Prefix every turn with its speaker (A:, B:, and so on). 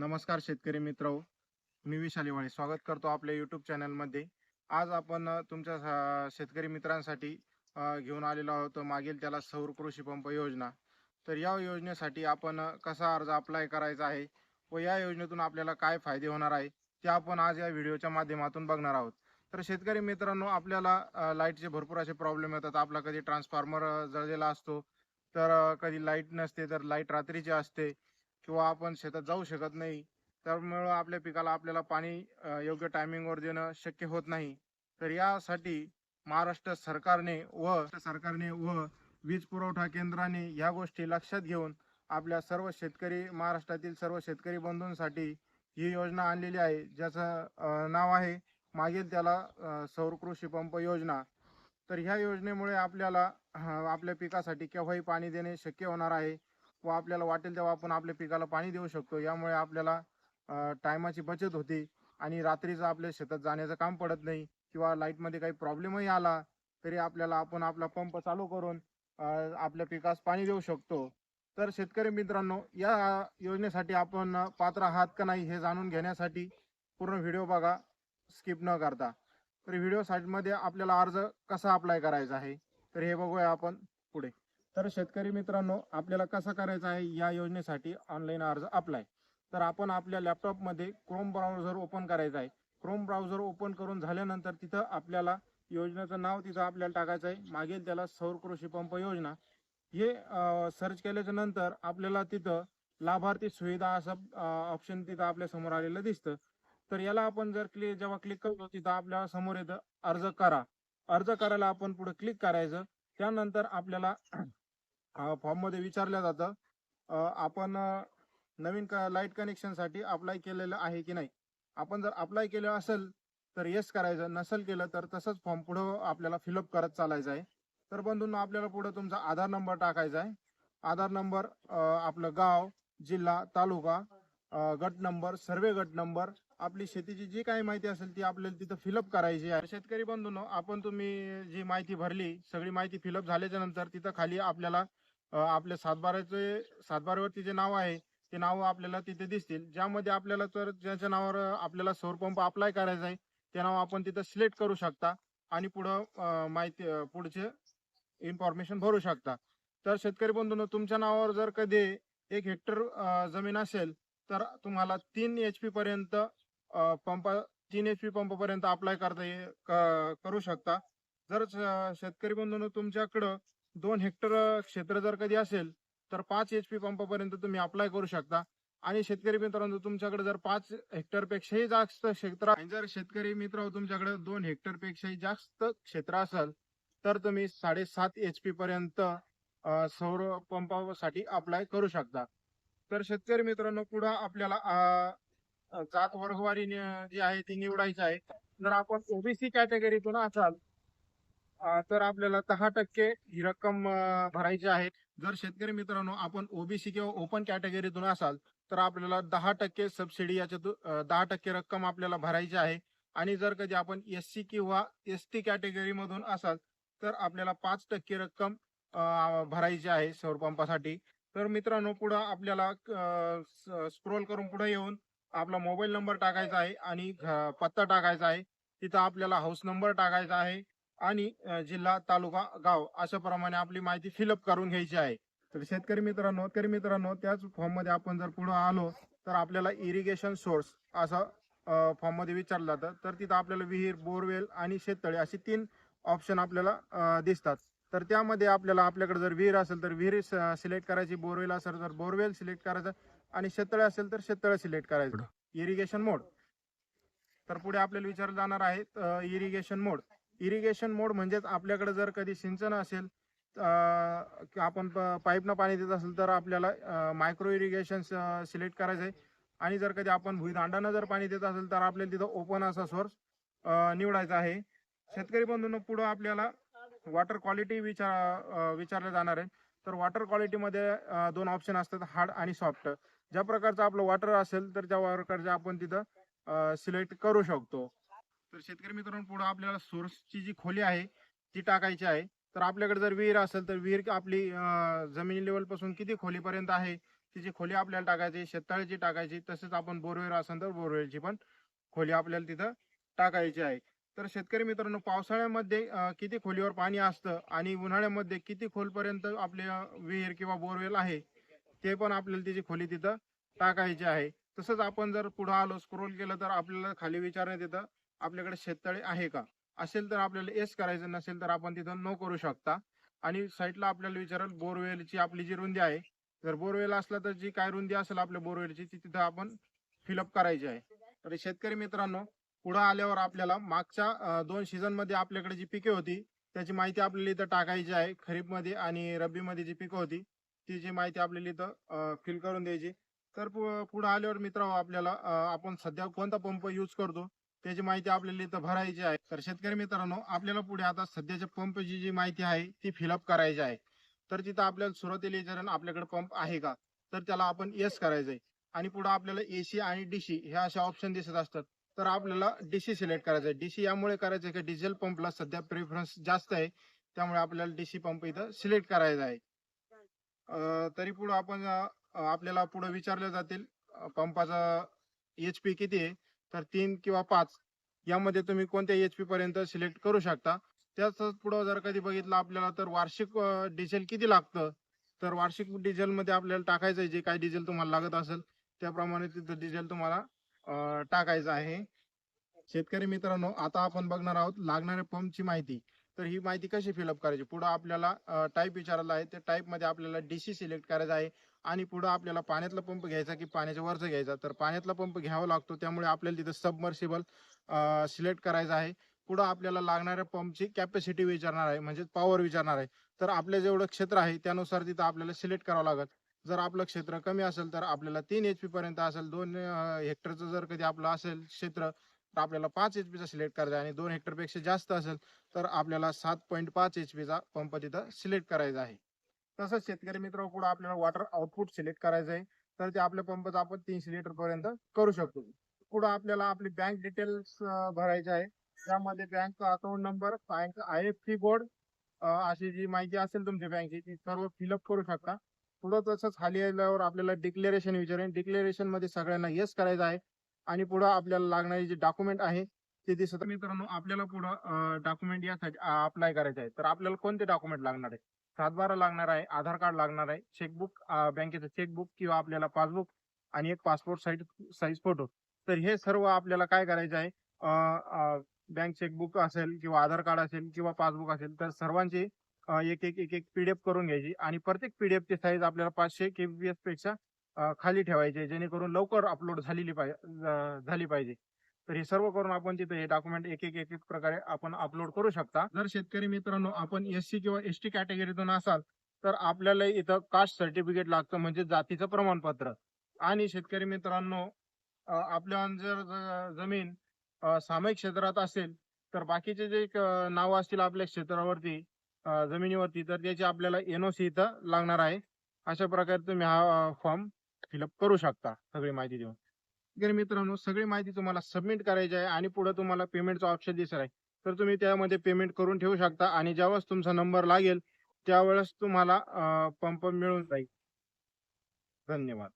A: नमस्कार शेतकरी मित्र मी विशाली वाळे स्वागत करतो आपल्या यूट्यूब चॅनलमध्ये आज आपण तुमच्या शेतकरी मित्रांसाठी घेऊन आलेलो आहोत. मागील त्याला सौर कृषी पंप योजना. तर या योजनेसाठी आपण कसा अर्ज अप्लाय करायचा आहे व या योजनेतून आपल्याला काय फायदे होणार आहे ते आपण आज या व्हिडिओच्या माध्यमातून बघणार आहोत. तर शेतकरी मित्रांनो आपल्याला लाईटचे भरपूर असे प्रॉब्लेम येतात. आपला कधी ट्रान्सफॉर्मर जळलेला असतो तर कधी लाइट नसते तर लाइट रात्रीची असते किंवा आपण शेतात जाऊ शकत नाही त्यामुळं आपल्या पिकाला आपल्याला पाणी योग्य टायमिंगवर देणं शक्य होत नाही. तर यासाठी महाराष्ट्र सरकारने व सरकारने व वीज पुरवठा केंद्राने या गोष्टी लक्षात घेऊन आपल्या सर्व शेतकरी महाराष्ट्रातील सर्व शेतकरी बंधूंसाठी ही योजना आणलेली आहे. ज्याचं नाव आहे मागील त्याला सौर कृषी पंप योजना. तर ह्या योजनेमुळे आपल्याला आपल्या पिकासाठी केव्हाही पाणी देणे शक्य होणार आहे. व आपल्याला वाटेल तेव्हा आपण आपल्या पिकाला पाणी देऊ शकतो. यामुळे आपल्याला टायमाची बचत होते आणि रात्रीचं आपल्या शेतात जाण्याचं काम पडत नाही किंवा लाईटमध्ये काही प्रॉब्लेमही आला तरी आपल्याला आपण आपला पंप चालू करून आपल्या पिकास पाणी देऊ शकतो. तर शेतकरी मित्रांनो या योजनेसाठी आपण पात्र आहात का नाही हे जाणून घेण्यासाठी पूर्ण व्हिडिओ बघा स्किप न करता. तर व्हिडिओमध्ये आपल्याला अर्ज कसा अप्लाय करायचा आहे तर हे बघूया आपण पुढे. तर शेतकरी मित्रांनो आपल्याला कसं करायचं आहे? या योजनेसाठी ऑनलाईन अर्ज अप्लाय तर आपण आपल्या लॅपटॉपमध्ये क्रोम ब्राउझर ओपन करायचं आहे. क्रोम ब्राउझर ओपन करून झाल्यानंतर तिथं आपल्याला योजनेचं नाव तिथं आपल्याला टाकायचं आहे. मागील त्याला सौर कृषी पंप योजना. हे सर्च केल्याच्यानंतर आपल्याला तिथं लाभार्थी सुविधा असं ऑप्शन तिथं आपल्यासमोर आलेलं दिसतं. तर याला आपण जर क्लिक जेव्हा क्लिक करतो तिथं आपल्यासमोर येतं अर्ज करा. अर्ज करायला आपण पुढे क्लिक करायचं. त्यानंतर आपल्याला फॉर्ममध्ये विचारलं जातं. आपण नवीन नवीन लाइट कनेक्शनसाठी अप्लाय केलेलं आहे की नाही? आपण जर अप्लाय केलं असेल तर येस करायचं. नसेल केलं तर तसंच फॉर्म पुढं आपल्याला फिलअप करत चालायचं आहे. तर बंधूंनो आपल्याला पुढं तुमचा आधार नंबर टाकायचा आहे. आधार नंबर आपलं गाव जिल्हा तालुका गट नंबर सर्वे गट नंबर आपली शेतीची जी काही माहिती असेल ती आपल्याला तिथं फिलअप करायची आहे. शेतकरी बंधूंनो आपण तुम्ही जी माहिती भरली सगळी माहिती फिलअप झाल्याच्यानंतर तिथं खाली आपल्याला आपल्या सातबाराचे सातबारावरती जे नाव आहे ते नाव आपल्याला तिथे दिसतील. ज्यामध्ये आपल्याला तर ज्याच्या नावावर आपल्याला सौर पंप अप्लाय करायचा आहे ते नाव आपण तिथं सिलेक्ट करू शकता आणि पुढं माहिती पुढचे इन्फॉर्मेशन भरू शकता. तर शेतकरी बंधूंनो तुमच्या नावावर जर कधी एक हेक्टर जमीन असेल तर तुम्हाला तीन एच पी पर्यंत पंप तीन एच पी पंप पर्यंत अप्लाय करता ये करू शकता. जर शेतकरी बंधूंनो तुमच्याकडं दोन हेक्टर क्षेत्र जर कधी असेल तर पाच एच पी पंपापर्यंत तुम्ही अप्लाय करू शकता. आणि शेतकरी मित्रांनो तुमच्याकडे जर पाच हेक्टर पेक्षाही जास्त क्षेत्र जर शेतकरी मित्र तुमच्याकडे दोन हेक्टर पेक्षाही जास्त क्षेत्र असेल तर तुम्ही साडेसात एच पी पर्यंत सौर पंपासाठी अप्लाय करू शकता. तर शेतकरी मित्रांनो पुढे आपल्याला जात वर्गवारी जी आहे ती निवडायची आहे. जर आपण ओबीसी कॅटेगरीतून असाल तर आपल्याला दहा टक्के ही रक्कम भरायची आहे. जर शेतकरी मित्रांनो आपण ओबीसी किंवा ओपन कॅटेगरीतून असाल तर आपल्याला दहा टक्के सबसिडी याच्यातून दहा टक्के रक्कम आपल्याला भरायची आहे. आणि जर कधी आपण एस सी किंवा एस टी कॅटेगरीमधून असाल तर आपल्याला पाच टक्के रक्कम भरायची आहे सौर पंपासाठी तर मित्रांनो पुढं आपल्याला स्क्रोल करून पुढे येऊन आपला मोबाईल नंबर टाकायचा आहे आणि पत्ता टाकायचा आहे. तिथं आपल्याला हाऊस नंबर टाकायचा आहे. आणि जिल्हा तालुका गाव अशा प्रमाणे आपली माहिती फिलअप करून घ्यायची आहे. तर शेतकरी मित्रांनो शेतकरी मित्रांनो त्याच फॉर्ममध्ये आपण जर पुढे आलो तर आपल्याला इरिगेशन सोर्स असं फॉर्ममध्ये विचारलं जातं. तर तिथं आपल्याला विहीर बोरवेल आणि शेततळे असे तीन ऑप्शन आपल्याला दिसतात. तर त्यामध्ये आपल्याला आपल्याकडे जर विहीर असेल तर विहीर सिलेक्ट करायची. बोरवेल असेल तर बोरवेल सिलेक्ट करायचं. आणि शेततळे असेल तर शेततळे सिलेक्ट करायचं. इरिगेशन मोड तर पुढे आपल्याला विचारलं जाणार आहे इरिगेशन मोड इरिगेशन मोड म्हणजेच आपल्याकडे जर कधी सिंचन असेल आपण पाईपनं पाणी देत असेल तर आपल्याला मायक्रो इरिगेशन सिलेक्ट करायचं आहे. आणि जर कधी आपण भुईदांडानं जर पाणी देत असेल तर आपल्याला तिथं ओपन असा सोर्स निवडायचा आहे. शेतकरी बंधूंनो पुढं आपल्याला वॉटर क्वालिटी विचार विचारलं जाणार आहे. तर वॉटर क्वालिटीमध्ये दोन ऑप्शन असतात हार्ड आणि सॉफ्ट ज्या प्रकारचं आपलं वॉटर असेल तर त्या प्रकारचे आपण तिथं सिलेक्ट करू शकतो. तर शेतकरी मित्रांनो पुढे आपल्याला सोर्सची जी खोली आहे ती टाकायची आहे. तर आपल्याकडे जर विहीर असेल तर विहीर आपली जमिनी लेवलपासून किती खोलीपर्यंत आहे तिची खोली आपल्याला टाकायची शेततळ्याची टाकायची तसेच आपण बोरवेल असेल तर बोरवेलची पण खोली आपल्याला तिथं टाकायची आहे. तर शेतकरी मित्रांनो पावसाळ्यामध्ये किती खोलीवर पाणी असतं आणि उन्हाळ्यामध्ये किती खोलपर्यंत आपले विहीर किंवा बोरवेल आहे ते पण आपल्याला तिची खोली तिथं टाकायची आहे. तसंच आपण जर पुढं आलो स्क्रोल केलं तर आपल्याला खाली विचारण्यात येतं आपल्याकडे शेततळे आहे का? असेल तर आपल्याला एस करायचं नसेल तर आपण तिथं नो करू शकता. आणि साईडला आपल्याला विचाराल बोरवेलची आपली जी रुंदी आहे. जर बोरवेल असला तर जी काय रुंदी असेल आपल्या बोरवेलची ती तिथं आपण फिलअप करायची आहे. तर शेतकरी मित्रांनो पुढं आल्यावर आपल्याला मागच्या दोन सीझनमध्ये आपल्याकडे जी पिके होती त्याची माहिती आपल्याला इथं टाकायची आहे. खरीपमध्ये आणि रब्बी मध्ये जी पिकं होती ती जी माहिती आपल्याला इथं फिल करून द्यायची. तर पुढं आल्यावर मित्र आपल्याला आपण सध्या कोणता पंप यूज करतो? त्याची माहिती आपल्याला इथं भरायची आहे. तर शेतकरी मित्रांनो आपल्याला पुढे आता सध्याच्या पंपची जी माहिती आहे ती फिलअप करायची आहे. तर तिथं आपल्याला सुरुवातीला विचारेल आपल्याकडे पंप आहे का? तर त्याला आपण येस करायचंय. आणि पुढे आपल्याला एसी आणि डीसी हे असे ऑप्शन दिसत असतात. तर आपल्याला डीसी सिलेक्ट करायचं आहे डीसी यामुळे करायचं आहे की डिझेल पंपला सध्या प्रेफरन्स जास्त आहे. त्यामुळे आपल्याला डीसी पंप इथं सिलेक्ट करायचा आहे. तरी पुढे आपण आपल्याला पुढे विचारले जातील पंपाचा एच पी किती आहे? तर तीन किंवा पाच यामध्ये तुम्ही कोणत्या एच पी पर्यंत सिलेक्ट करू शकता? त्याच पुढं जर कधी बघितलं आपल्याला तर वार्षिक डिझेल किती लागतं? तर वार्षिक डिझेल मध्ये आपल्याला टाकायचं आहे जे काही डिझेल तुम्हाला लागत असेल त्याप्रमाणे तिथं डिझेल तुम्हाला टाकायचं आहे. शेतकरी मित्रांनो आता आपण बघणार आहोत लागणाऱ्या पंपची माहिती. तर ही माहिती कशी फिलअप करायची? पुढे आपल्याला टाईप विचारला आहे. त्या टाईपमध्ये आपल्याला आपल्याला डीसी सिलेक्ट करायचा आहे. आणि पुढे आपल्याला पाण्यातला पंप घ्यायचा की पाण्याच्या वरचा घ्यायचा? तर पाण्यातला पंप घ्यावा लागतो. त्यामुळे आपल्याला तिथं सबमर्सिबल सिलेक्ट करायचा आहे. पुढे आपल्याला लागणाऱ्या पंपची कॅपॅसिटी विचारणार आहे. म्हणजे पॉवर विचारणार आहे. तर आपलं जेवढं क्षेत्र आहे त्यानुसार तिथं आपल्याला सिलेक्ट करावं लागेल. जर आपलं क्षेत्र कमी असेल तर आपल्याला तीन एच पी पर्यंत असेल. दोन हेक्टरचं जर कधी आपलं असेल क्षेत्र तर आपल्याला पाच एच पीचा सिलेक्ट करायचा आहे आणि दोन हेक्टरपेक्षा जास्त असेल तर आपल्याला सात पॉईंट पाच एच चा पंप तिथं सिलेक्ट करायचा आहे. तसंच शेतकरी मित्र पुढे आपल्याला वॉटर आउटपुट सिलेक्ट करायचं आहे. तर ते आपल्या पंपाचं आपण तीनशे लिटर पर्यंत करू शकतो. पुढे आपल्याला आपली बँक डिटेल्स भरायचे आहे. त्यामध्ये bank account number bank I F C code अशी जी माहिती असेल तुमच्या बँकेची ती सर्व फिलअप करू शकता. पुढं तसंच खाली आल्यावर आपल्याला डिक्लेरेशन विचारेन डिक्लेरेशनमध्ये सगळ्यांना येस करायचं आहे. आणि पुढे आपल्याला लागणारे जे डॉक्युमेंट आहे ते दिसत मित्रांनो आपल्याला पुढं डॉक्युमेंट यासाठी अप्लाय करायचे आहे. तर आपल्याला कोणते डॉक्युमेंट लागणार आहे सातबारा लागणार आहे आधार कार्ड लागणार आहे चेकबुक बँकेचं चेकबुक किंवा आपल्याला पासबुक आणि एक पासपोर्ट साईज साईज फोटो तर हे सर्व आपल्याला काय करायचं आहे? बँक चेकबुक असेल किंवा आधार कार्ड असेल किंवा पासबुक असेल तर सर्वांची एक एक एक एक पीडीएफ करून घ्यायची. आणि प्रत्येक पीडीएफ ची साईज आपल्याला पाचशे केबीएसपेक्षा खाली ठेवायचे जेणेकरून लवकर अपलोड झालेली पाहिजे झाली पाहिजे. तर हे सर्व करून आपण तिथे हे डॉक्युमेंट एक एक एक एक प्रकारे आपण अपलोड करू शकता. जर शेतकरी मित्रांनो आपण एस सी किंवा एस टी कॅटेगरीतून असाल तर आपल्याला इथं कास्ट सर्टिफिकेट लागतं म्हणजे जातीचं प्रमाणपत्र. आणि शेतकरी मित्रांनो आपल्या जर जमीन सामायिक क्षेत्रात असेल तर बाकीचे जे नावं नाव असतील आपल्या क्षेत्रावरती जमिनीवरती तर त्याची आपल्याला एनओसी इथं लागणार आहे. अशा प्रकारे तुम्ही हा फॉर्म फिलअप करू शकता सगळी माहिती देऊन. तर मित्रांनो सगळी माहिती तुम्हाला सबमिट करायची आहे आणि पुढे तुम्हाला पेमेंटचं ऑप्शन दिसणार आहे. तर तुम्ही त्यामध्ये पेमेंट करून ठेवू शकता आणि ज्यावेळेस तुमचा नंबर लागेल त्यावेळेस तुम्हाला पंप मिळून जाईल. धन्यवाद.